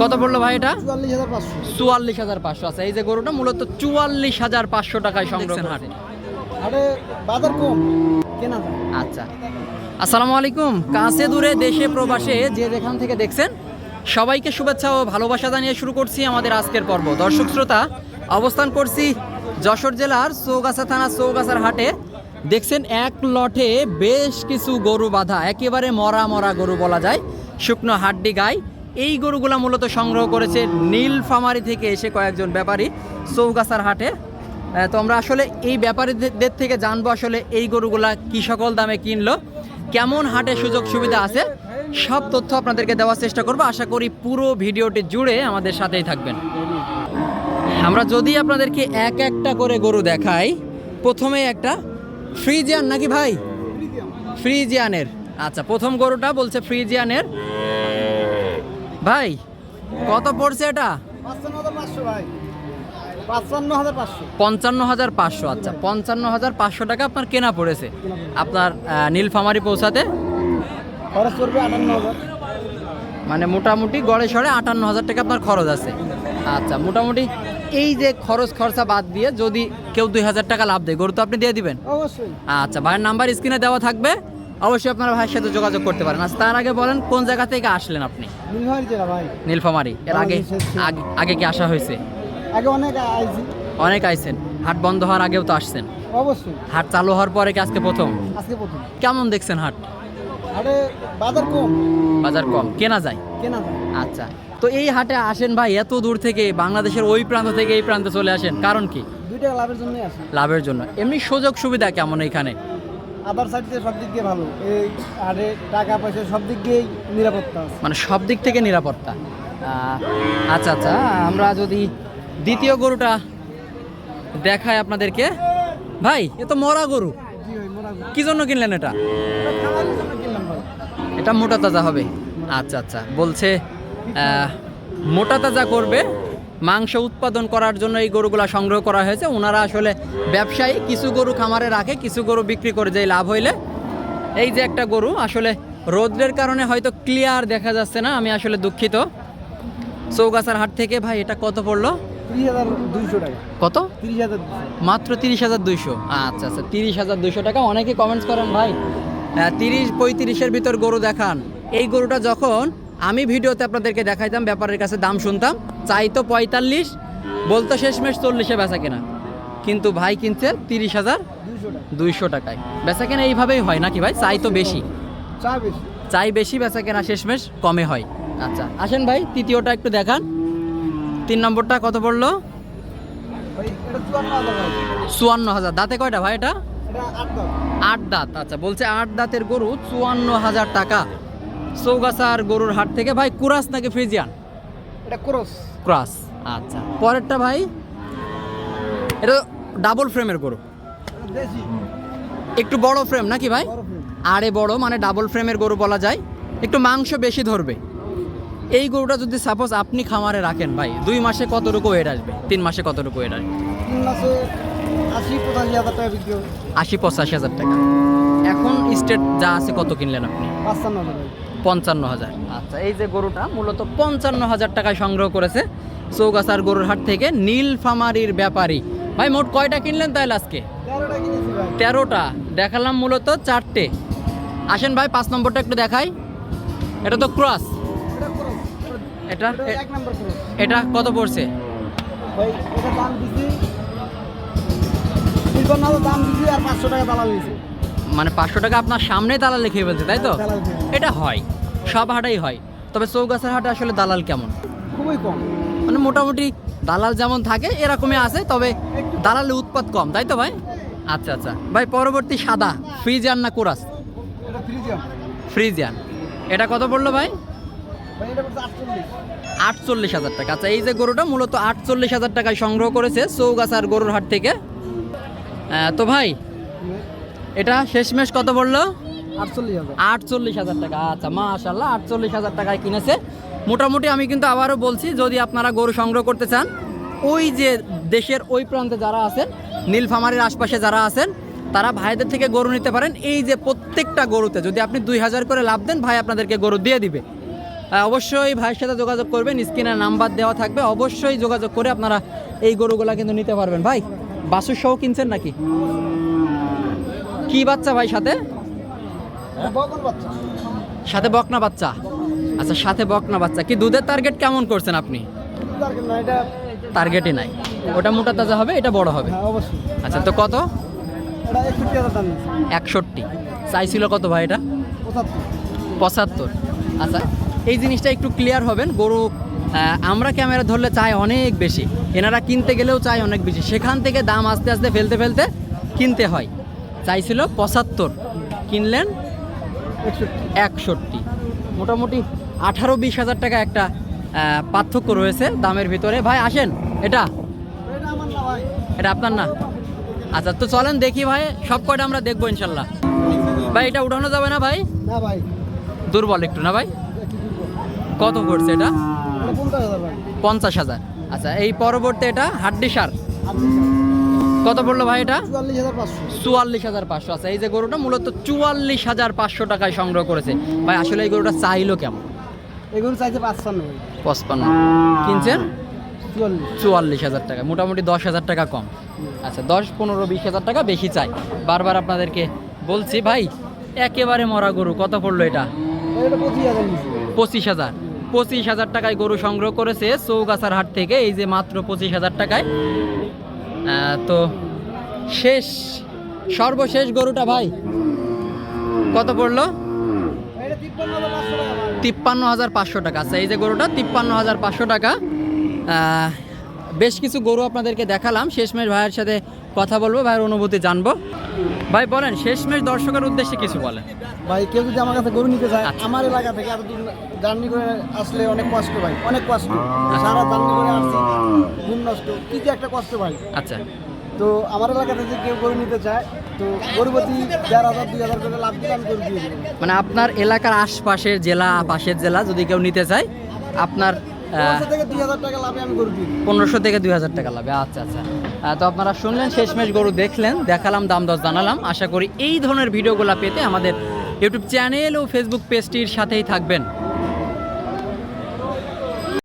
কত পড়ল ভাই এটা? চুয়াল্লিশ হাজার পাঁচশো। আছে। এই যে গরুটা মূলত চুয়াল্লিশ হাজার পাঁচশো টাকায় সংগ্রহ হাটে। বাজার কম। কেনা আচ্ছা। আসসালামু আলাইকুম। কাছে দূরে দেশে প্রবাসে যে যেখান থেকে দেখছেন সবাইকে শুভেচ্ছা ও ভালোবাসা জানিয়ে শুরু করছি আমাদের আজকের পর্ব। দর্শক শ্রোতা অবস্থান করছি যশোর জেলার চৌগাছা থানা চৌগাছার হাটে। দেখছেন এক লটে বেশ কিছু গরু বাঁধা একেবারে মরা মরা গরু বলা যায়। শুকনো হাড্ডি গাই এই গরুগুলা মূলত সংগ্রহ করেছে নীল নীলফামারি থেকে এসে কয়েকজন ব্যাপারী চৌগাছার হাটে। তো আমরা আসলে এই ব্যাপারীদের থেকে জানব আসলে এই গরুগুলা কি সকল দামে কিনলো, কেমন হাটে সুযোগ সুবিধা আছে, সব তথ্য আপনাদেরকে দেওয়ার চেষ্টা করব। আশা করি পুরো ভিডিওটি জুড়ে আমাদের সাথেই থাকবেন। আমরা যদি আপনাদেরকে এক একটা করে গরু দেখাই, প্রথমে একটা ফ্রিজিয়ান নাকি ভাই? ফ্রিজিয়ানের। আচ্ছা প্রথম গরুটা বলছে ফ্রিজিয়ানের। ভাই কত পড়ছে এটা? পঞ্চান্ন হাজার পাঁচশো। আচ্ছা পঞ্চান্ন হাজার পাঁচশো টাকা আপনার কেনা পড়েছে। আপনার নীলফামারি পৌঁছাতে? খরচ করবে আটান্ন হাজার মানে মোটামুটি গড়ে সড়ে আটান্ন হাজার টাকা আপনার খরচ আছে। আচ্ছা মোটামুটি এই যে খরচ খরচা বাদ দিয়ে যদি কেউ দুই হাজার টাকা লাভ দেয় গরু তো আপনি দিয়ে দিবেন? অবশ্যই। আচ্ছা ভাইয়ের নাম্বার স্ক্রিনে দেওয়া থাকবে। অবশ্যই আপনারা ভাইয়ের সাথে যোগাযোগ করতে পারেন। আচ্ছা তার আগে বলেন কোন জায়গা থেকে আসলেন আপনি? নীলফামারি এর আগে আগে- কি আসা হয়েছে? আগে অনেক আইছি। অনেক আইছেন। হাট বন্ধ হওয়ার আগেও তো আসছেন। অবশ্যই। হাট চালু হওয়ার পরে কি আজকে প্রথম? আজকে প্রথম। কেমন দেখছেন হাট? আরে বাজার কম। বাজার কম। কেনা যায়? কেনা যায়। আচ্ছা। তো এই হাটে আসেন ভাই এত দূর থেকে বাংলাদেশের ওই প্রান্ত থেকে এই প্রান্তে চলে আসেন। কারণ কি? দুই টাকা লাভের লাভের জন্য। এমনি সুযোগ সুবিধা কেমন এখানে? আদার সাইড দিয়ে সব দিক দিয়ে ভালো। এই আরে টাকা পয়সা সব দিক দিয়েই নিরাপত্তা আছে। মানে সব দিক থেকে নিরাপত্তা। আচ্ছা আচ্ছা আমরা যদি দ্বিতীয় গরুটা দেখায় আপনাদেরকে। ভাই এ তো মরা গরু। কি জন্য কিনলেন এটা? এটা মোটা তাজা হবে। আচ্ছা আচ্ছা বলছে মোটা তাজা করবে। মাংস উৎপাদন করার জন্য এই গরুগুলা সংগ্রহ করা হয়েছে। ওনারা আসলে ব্যবসায়ী কিছু গরু খামারে রাখে কিছু গরু বিক্রি করে যে লাভ হইলে। এই যে একটা গরু আসলে রোদ্রের কারণে হয়তো ক্লিয়ার দেখা যাচ্ছে না আমি আসলে দুঃখিত। চৌগাছার হাট থেকে ভাই এটা কত পড়ল? কত? মাত্র তিরিশ হাজার দুইশো। আচ্ছা আচ্ছা তিরিশ হাজার দুইশো টাকা। অনেকে কমেন্টস করেন ভাই তিরিশ পঁয়ত্রিশের ভিতর গরু দেখান। এই গরুটা যখন আমি ভিডিওতে আপনাদেরকে দেখাইতাম ব্যাপারের কাছে দাম শুনতাম। চাইতো পঁয়তাল্লিশ বলতো শেষমেশ চল্লিশে বেচা কেনা। কিন্তু ভাই কিনছে তিরিশ হাজার দুইশো টাকায়। বেচা কেনা এইভাবেই হয় নাকি ভাই? চাই তো বেশি। চাই বেশি। বেচা কেনা শেষমেশ কমে হয়। আচ্ছা আসেন ভাই তৃতীয়টা একটু দেখান। তিন নম্বরটা কত পড়ল? চুয়ান্ন হাজার দাঁতে কয়টা ভাই এটা? আট দাঁত। আচ্ছা বলছে আট দাঁতের গরু চুয়ান্ন হাজার টাকা। চৌগাছার গরুর হাট থেকে ভাই কুরাস নাকি ফ্রিজিয়ান? এটা ক্রস। ক্রাস আচ্ছা। পরেরটা ভাই? এটা ডাবল ফ্রেমের গরু। একটু বড় ফ্রেম নাকি ভাই? আরে বড় মানে ডাবল ফ্রেমের গরু বলা যায়। একটু মাংস বেশি ধরবে। এই গরুটা যদি সাপোজ আপনি খামারে রাখেন ভাই দুই মাসে কতটুকু ওয়েট আসবে? তিন মাসে কতটুকু ওয়েট আসবে? আশি পঁচাশি হাজার টাকা এখন স্টেট যা আছে কত কিনলেন আপনি? পঞ্চান্ন হাজার আচ্ছা এই যে গরুটা মূলত পঞ্চান্ন হাজার টাকায় সংগ্রহ করেছে চৌগাছার গরুর হাট থেকে নীলফামারির ব্যাপারী। ভাই মোট কয়টা কিনলেন তাহলে আজকে? তেরোটা কিনেছি ভাই। তেরোটা। দেখালাম মূলত চারটে। আসেন ভাই পাঁচ নম্বরটা একটু দেখাই। এটা তো ক্রস। এটা এটা এটা এক নম্বর ক্রস। এটা কত পড়ছে? মানে পাঁচশো টাকা আপনার সামনে তালা লিখে ফেলছে তাই তো? এটা হয়। সব হাটাই হয়। তবে চৌগাছার হাটে আসলে দালাল কেমন? খুবই কম। মানে মোটামুটি দালাল যেমন থাকে এরকমই আছে তবে দালালের উৎপাদ কম তাই তো ভাই? আচ্ছা আচ্ছা। ভাই পরবর্তী সাদা ফ্রিজিয়ান না কোরাস? ফ্রিজিয়ান। এটা কত পড়ল ভাই? আটচল্লিশ। হাজার টাকা। আচ্ছা এই যে গরুটা মূলত আটচল্লিশ হাজার টাকায় সংগ্রহ করেছে চৌগাছার গরুর হাট থেকে। তো ভাই এটা শেষমেশ কত পড়ল? আটচল্লিশ হাজার। টাকা আচ্ছা মাশাল্লাহ আটচল্লিশ হাজার টাকায় কিনেছে। মোটামুটি আমি কিন্তু আবারও বলছি যদি আপনারা গরু সংগ্রহ করতে চান ওই যে দেশের ওই প্রান্তে যারা আছেন নীলফামারির আশপাশে যারা আছেন তারা ভাইদের থেকে গরু নিতে পারেন। এই যে প্রত্যেকটা গরুতে যদি আপনি দুই হাজার করে লাভ দেন ভাই আপনাদেরকে গরু দিয়ে দিবে। আহ, অবশ্যই ভাইয়ের সাথে যোগাযোগ করবেন স্ক্রিনে নাম্বার দেওয়া থাকবে অবশ্যই যোগাযোগ করে আপনারা এই গরুগুলা কিন্তু নিতে পারবেন। ভাই বাসুর সহ কিনছেন নাকি? কি বাচ্চা ভাই সাথে? সাথে বকনা বাচ্চা? আচ্ছা সাথে বকনা বাচ্চা। কি দুধের টার্গেট কেমন করছেন আপনি? টার্গেটই নাই ওটা মোটা তাজা হবে এটা বড় হবে? হ্যাঁ আচ্ছা তো কত? একষট্টি চাইছিল কত ভাই এটা? পঁচাত্তর। পঁচাত্তর। আচ্ছা এই জিনিসটা একটু ক্লিয়ার হবেন। গরু আমরা ক্যামেরা ধরলে চাই অনেক বেশি। এনারা কিনতে গেলেও চাই অনেক বেশি। সেখান থেকে দাম আস্তে আস্তে ফেলতে ফেলতে কিনতে হয়। চাইছিল পঁচাত্তর। কিনলেন একষট্টি। মোটামুটি আঠারো বিশ হাজার টাকা একটা পার্থক্য রয়েছে দামের ভিতরে। ভাই আসেন এটা? এটা ভাই এটা আপনার না? আচ্ছা তো চলেন দেখি ভাই সব কয়টা আমরা দেখব ইনশাল্লাহ। ভাই এটা উঠানো যাবে না ভাই? না ভাই। দুর্বল একটু না ভাই? কত পড়ছে এটা? পঞ্চাশ হাজার আচ্ছা এই পরবর্তী এটা হাড্ডি সার কত পড়ল ভাই এটা? চুয়াল্লিশ হাজার পাঁচশো। পাঁচশো। আচ্ছা এই যে গরুটা মূলত চুয়াল্লিশ হাজার পাঁচশো টাকায় সংগ্রহ করেছে। ভাই আসলে এই গরুটা চাইলো কেমন? এগুলো চাইছে পাঁচপান্ন পঁচপান্ন। কিনছেন? চুয়াল্লিশ। হাজার টাকা মোটামুটি দশ হাজার টাকা কম। আচ্ছা দশ পনেরো বিশ হাজার টাকা বেশি চাই। বারবার আপনাদেরকে বলছি ভাই একেবারে মরা গরু কত পড়ল এটা? পঁচিশ হাজার। পঁচিশ হাজার টাকায় গরু সংগ্রহ করেছে চৌগাছার হাট থেকে এই যে মাত্র পঁচিশ হাজার টাকায়। তো শেষ, সর্বশেষ গরুটা ভাই? কত পড়ল? তিপ্পান্ন হাজার পাঁচশো টাকা। আচ্ছা এই যে গরুটা, তিপ্পান্ন হাজার পাঁচশো টাকা। বেশ কিছু গরু আপনাদেরকে দেখালাম। শেষমেশ ভাইয়ের সাথে কথা বলব ভাইয়ের অনুভূতি জানব। ভাই বলেন শেষমেশ দর্শকের উদ্দেশ্যে কিছু বলেন। ভাই কেউ যদি আমার কাছে গরু নিতে চায় আচ্ছা। আমার এলাকা থেকে এত দূর জার্নি করে আসলে অনেক কষ্ট ভাই অনেক কষ্ট। সারা জার্নি করে আসছি ঘুম নষ্ট। কি যে একটা কষ্ট ভাই। আচ্ছা। তো আমার এলাকা থেকে কেউ গরু নিতে চায় তো গরু দেড় হাজার দুই হাজার করে লাভ দিলে আমি গরু দিয়ে মানে আপনার এলাকার আশপাশের জেলা পাশের জেলা যদি কেউ নিতে চায় আপনার পনেরোশো থেকে দুই হাজার টাকা লাভে আচ্ছা আচ্ছা। তো আপনারা শুনলেন শেষমেশ গরু দেখলেন দেখালাম দাম দশ জানালাম। আশা করি এই ধরনের ভিডিওগুলো পেতে আমাদের ইউটিউব চ্যানেল ও ফেসবুক পেজটির সাথেই থাকবেন।